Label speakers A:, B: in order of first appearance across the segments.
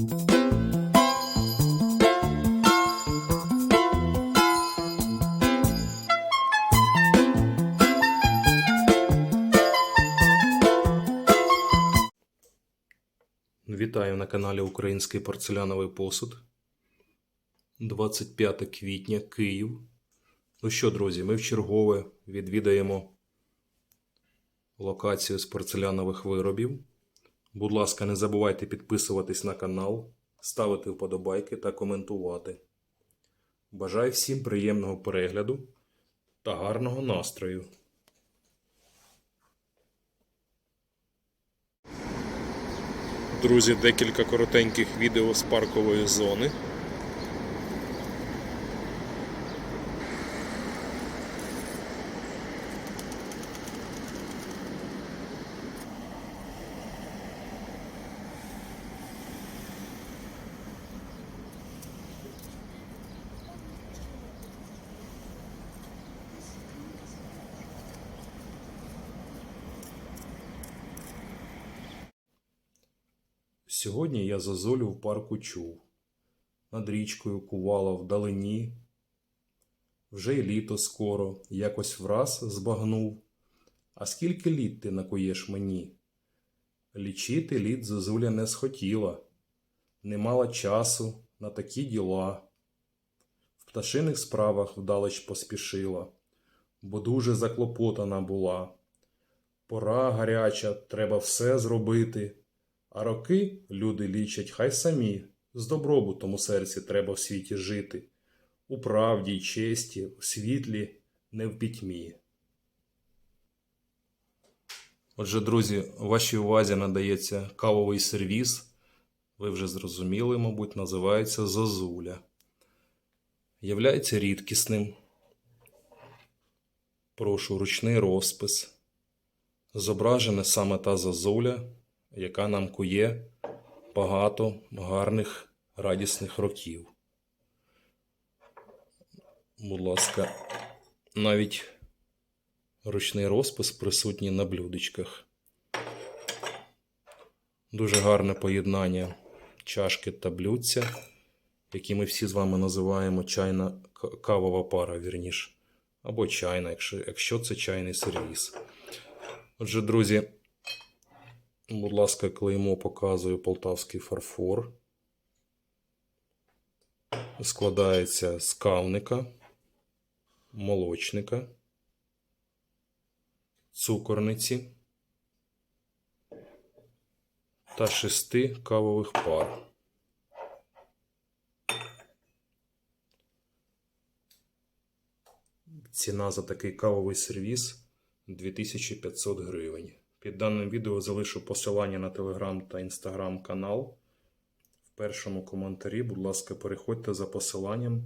A: Вітаю на каналі Український порцеляновий посуд. 25 квітня, Київ. Ну що, друзі, ми вчергове відвідаємо локацію з порцелянових виробів. Будь ласка, не забувайте підписуватись на канал, ставити вподобайки та коментувати. Бажаю всім приємного перегляду та гарного настрою. Друзі, декілька коротеньких відео з паркової зони. Сьогодні я зозулю в парку чув. Над річкою кувала вдалині. Вже й літо скоро, якось враз збагнув. А скільки літ ти накуєш мені? Лічити літ зозуля не схотіла, не мала часу на такі діла. В пташиних справах вдалеч поспішила, бо дуже заклопотана була. Пора гаряча, треба все зробити. А роки люди лічать хай самі, з добробутом у серці треба в світі жити, у правді й честі, у світлі, не в пітьмі. Отже, друзі, вашій увазі надається кавовий сервіс. Ви вже зрозуміли, мабуть, називається Зозуля. Являється рідкісним. Прошу ручний розпис. Зображена саме та зозуля, яка нам кує багато гарних радісних років. Будь ласка, навіть ручний розпис присутній на блюдечках. Дуже гарне поєднання чашки та блюдця, які ми всі з вами називаємо чайна кавова пара, вірніш. Або чайна, якщо, якщо це чайний сервіс. Отже, друзі, Будь ласка, клеймо показую полтавський фарфор. Складається з кавника, молочника, цукорниці та шести кавових пар. Ціна за такий кавовий сервіс 2500 гривень. Під даним відео залишу посилання на телеграм та інстаграм канал. В першому коментарі, будь ласка, переходьте за посиланням.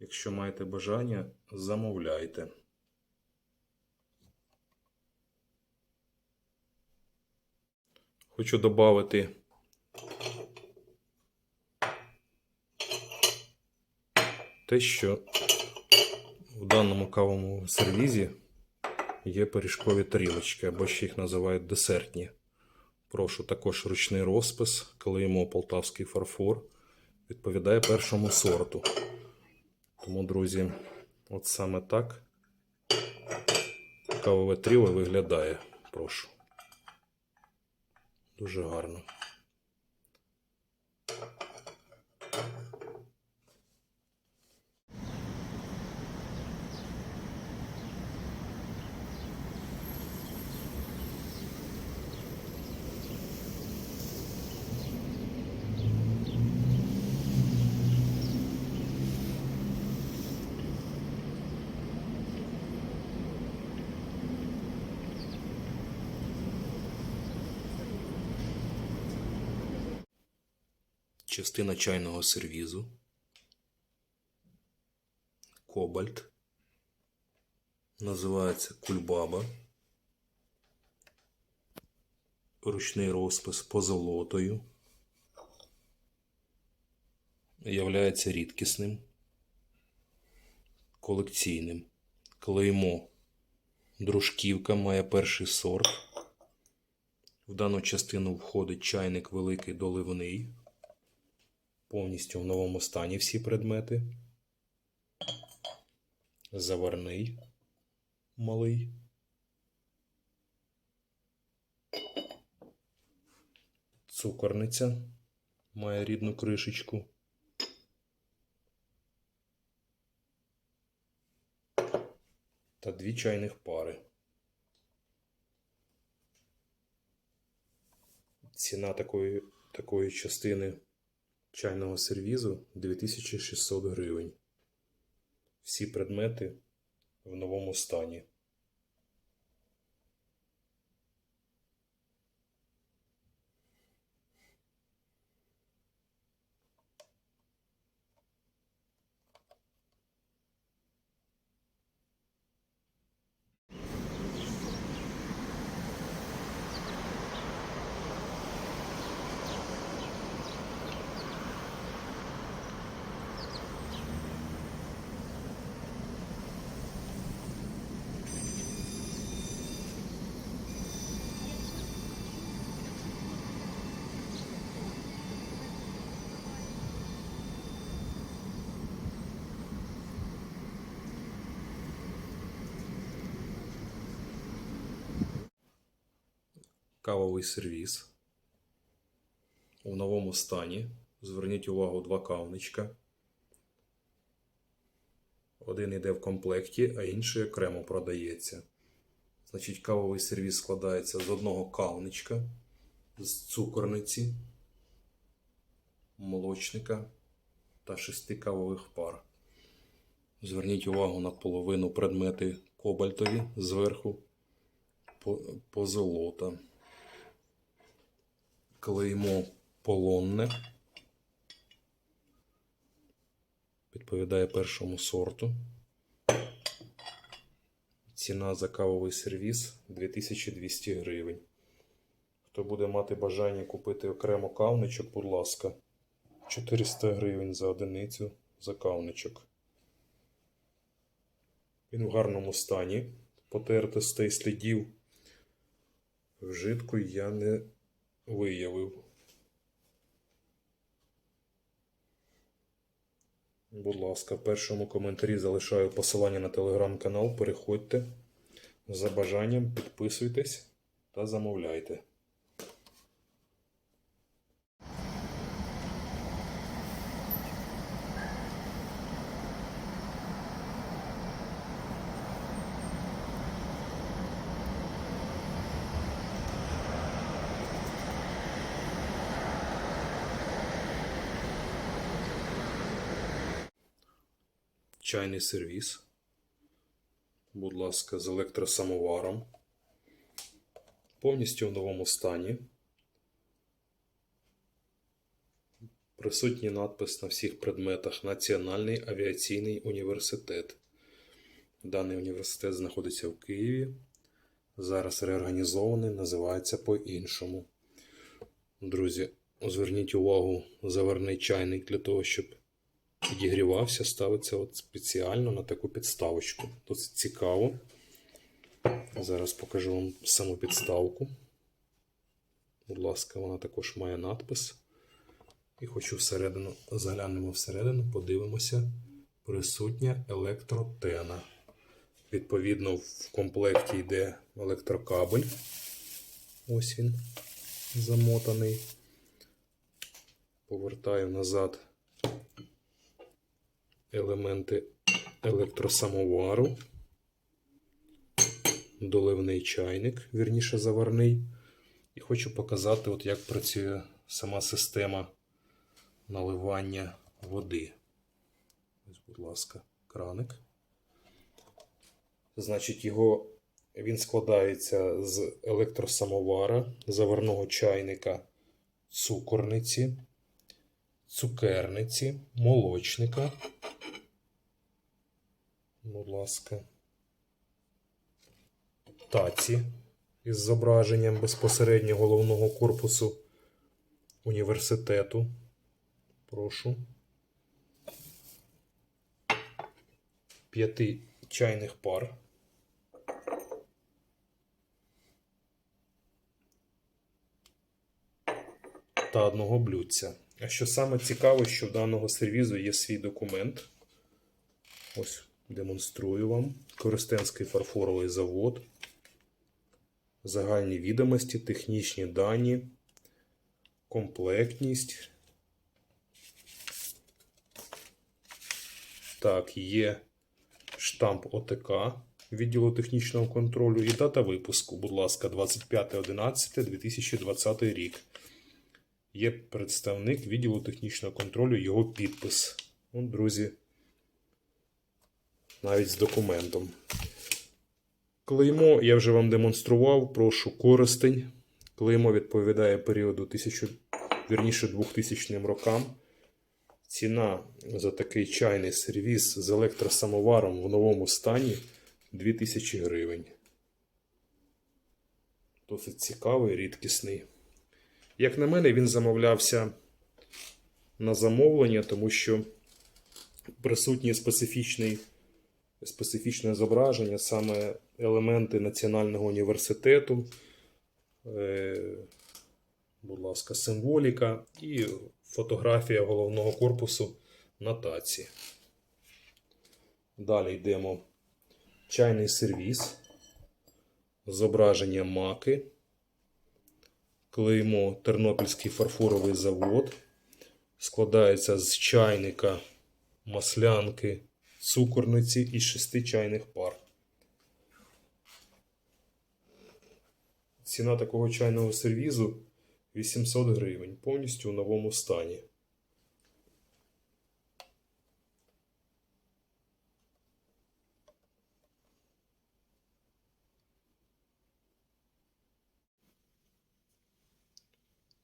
A: Якщо маєте бажання, замовляйте. Хочу додати те, що в даному кавовому сервізі є пиріжкові тарілочки, або ще їх називають десертні. Прошу також ручний розпис, клеймо полтавський фарфор. Відповідає першому сорту. Тому, друзі, от саме так кавове тріло виглядає. Прошу. Дуже гарно. Частина чайного сервізу, кобальт, називається кульбаба, ручний розпис позолотою, являється рідкісним, колекційним, клеймо. Дружківка має перший сорт. В дану частину входить чайник великий доливний. Повністю в новому стані всі предмети. Заварний малий. Цукорниця має рідну кришечку. Та дві чайних пари. Ціна такої, такої частини чайного сервізу 2600 гривень. Всі предмети в новому стані. Кавовий сервіс. У новому стані. Зверніть увагу два кавничка. Один йде в комплекті, а інший окремо продається. Значить, кавовий сервіс складається з одного кавничка, з цукорниці, молочника та шести кавових пар. Зверніть увагу на половину предмети кобальтові зверху по- позолота. Клеймо полонне. Відповідає першому сорту. Ціна за кавовий сервіс 2200 гривень. Хто буде мати бажання купити окремо кавничок, будь ласка, 400 гривень за одиницю за кавничок. Він в гарному стані. Потертостей слідів вжитку я не виявив. Будь ласка, в першому коментарі залишаю посилання на телеграм-канал. Переходьте за бажанням, підписуйтесь та замовляйте. Чайний сервіс. Будь ласка, з електросамоваром. Повністю в новому стані. Присутній надпис на всіх предметах Національний авіаційний університет. Даний університет знаходиться в Києві. Зараз реорганізований, називається по-іншому. Друзі, зверніть увагу, заварний чайник для того, щоб підігрівався, ставиться от спеціально на таку підставочку. Досить цікаво. Зараз покажу вам саму підставку. Будь ласка, вона також має надпис. І хочу всередину, заглянемо всередину, подивимося. Присутня електротена. Відповідно, в комплекті йде електрокабель. Ось він замотаний. Повертаю назад елементи електросамовару, доливний чайник, вірніше заварний. І хочу показати, от як працює сама система наливання води. Ось, будь ласка, краник. Значить, його він складається з електросамовара, заварного чайника, цукорниці, цукерниці, молочника. Будь ласка. Таці із зображенням безпосередньо головного корпусу університету. Прошу. П'яти чайних пар. Та одного блюдця. А що саме цікаве, що в даного сервізу є свій документ. Ось демонструю вам. Користенський фарфоровий завод. Загальні відомості, технічні дані, комплектність. Так, є штамп ОТК відділу технічного контролю і дата випуску, будь ласка, 25.11.2020 рік. Є представник відділу технічного контролю, його підпис. От, друзі, навіть з документом. Клеймо я вже вам демонстрував, прошу користень. Клеймо відповідає періоду 1000, вірніше 2000 рокам. Ціна за такий чайний сервіс з електросамоваром в новому стані 2000 гривень. Досить цікавий, рідкісний. Як на мене, він замовлявся на замовлення, тому що присутнє специфічне зображення, саме елементи Національного університету, е, будь ласка, символіка і фотографія головного корпусу на таці. Далі йдемо. Чайний сервіс, зображення маки, клеймо Тернопільський фарфоровий завод. Складається з чайника, маслянки, цукорниці і шести чайних пар. Ціна такого чайного сервізу 800 гривень, повністю у новому стані.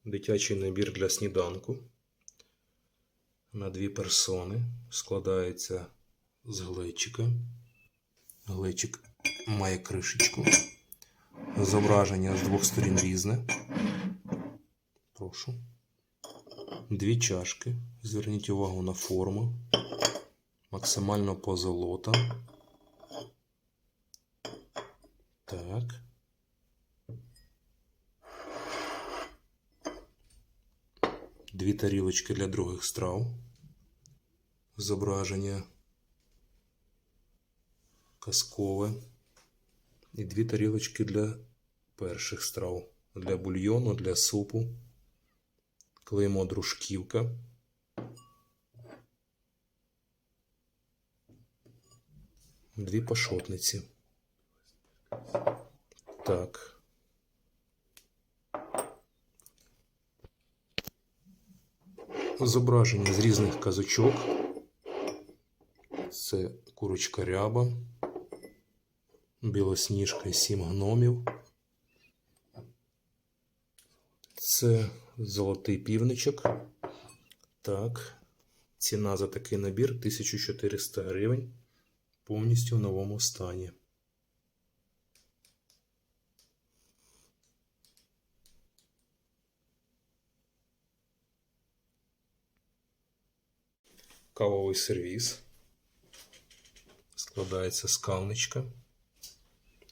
A: Дитячий набір для сніданку на дві персони. Складається з глечика. Глечик має кришечку. Зображення з двох сторін різне. Прошу. Дві чашки. Зверніть увагу на форму. Максимально позолота. Так. Дві тарілочки для других страв. Зображення казкове. І дві тарілочки для перших страв. Для бульйону, для супу. Клеймо дружківка. Дві пашотниці. Так. Зображення з різних казочок. Це курочка ряба, білосніжка і сім гномів. Це золотий півничок. Так. Ціна за такий набір 1400 гривень. Повністю в новому стані. Кавовий сервіс. Складається з кавничка,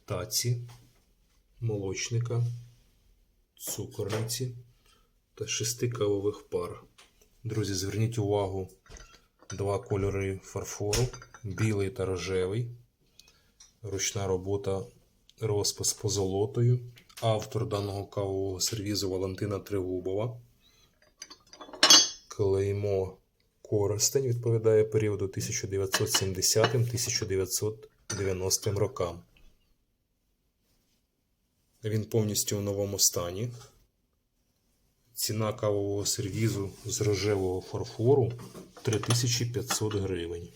A: таці, молочника, цукорниці та шести кавових пар. Друзі, зверніть увагу два кольори фарфору: білий та рожевий. Ручна робота розпис позолотою. Автор даного кавового сервізу Валентина Тригубова. Клеймо Коростень відповідає періоду 1970-1990 рокам. Він повністю у новому стані. Ціна кавового сервізу з рожевого фарфору 3500 гривень.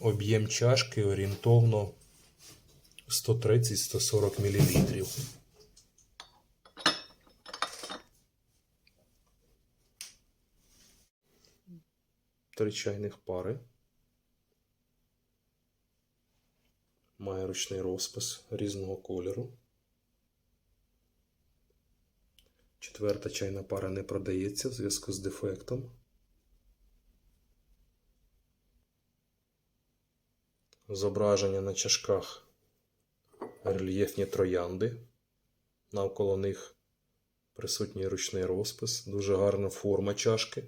A: Об'єм чашки орієнтовно 130-140 мл. Три чайних пари. Має ручний розпис різного кольору. Четверта чайна пара не продається в зв'язку з дефектом. Зображення на чашках рельєфні троянди. Навколо них Присутній ручний розпис, дуже гарна форма чашки.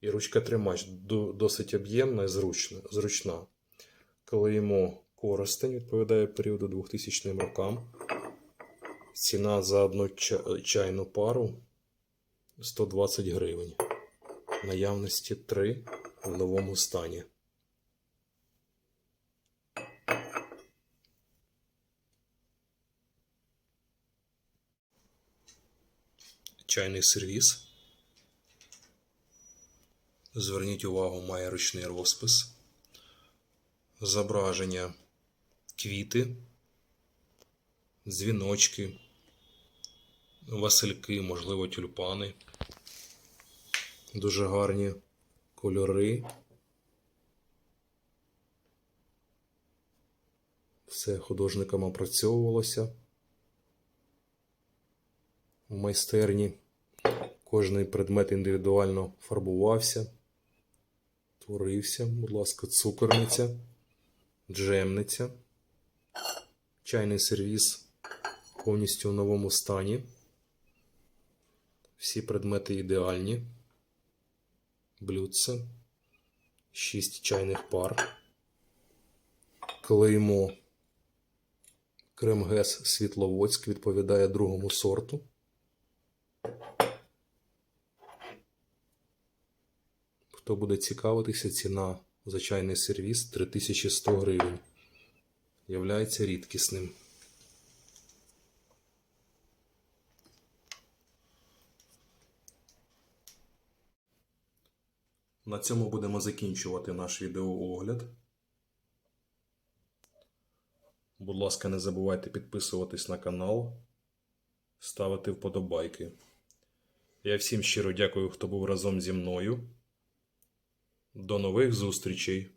A: І ручка тримач досить об'ємна і зручна. зручна. Клеймо користень відповідає періоду 2000 рокам. Ціна за одну чайну пару 120 гривень. Наявності 3 в новому стані. Чайний сервіс. Зверніть увагу, має ручний розпис. Зображення квіти, дзвіночки, васильки, можливо, тюльпани. Дуже гарні кольори. Все художникам опрацьовувалося в майстерні. Кожний предмет індивідуально фарбувався, творився, будь ласка, цукорниця, джемниця, чайний сервіс повністю в новому стані. Всі предмети ідеальні. Блюдце, 6 чайних пар, клеймо Кремгес Світловодськ відповідає другому сорту. Хто буде цікавитися, ціна за чайний сервіс 3100 гривень. Являється рідкісним. На цьому будемо закінчувати наш відеоогляд. Будь ласка, не забувайте підписуватись на канал, ставити вподобайки. Я всім щиро дякую, хто був разом зі мною. До нових зустрічей!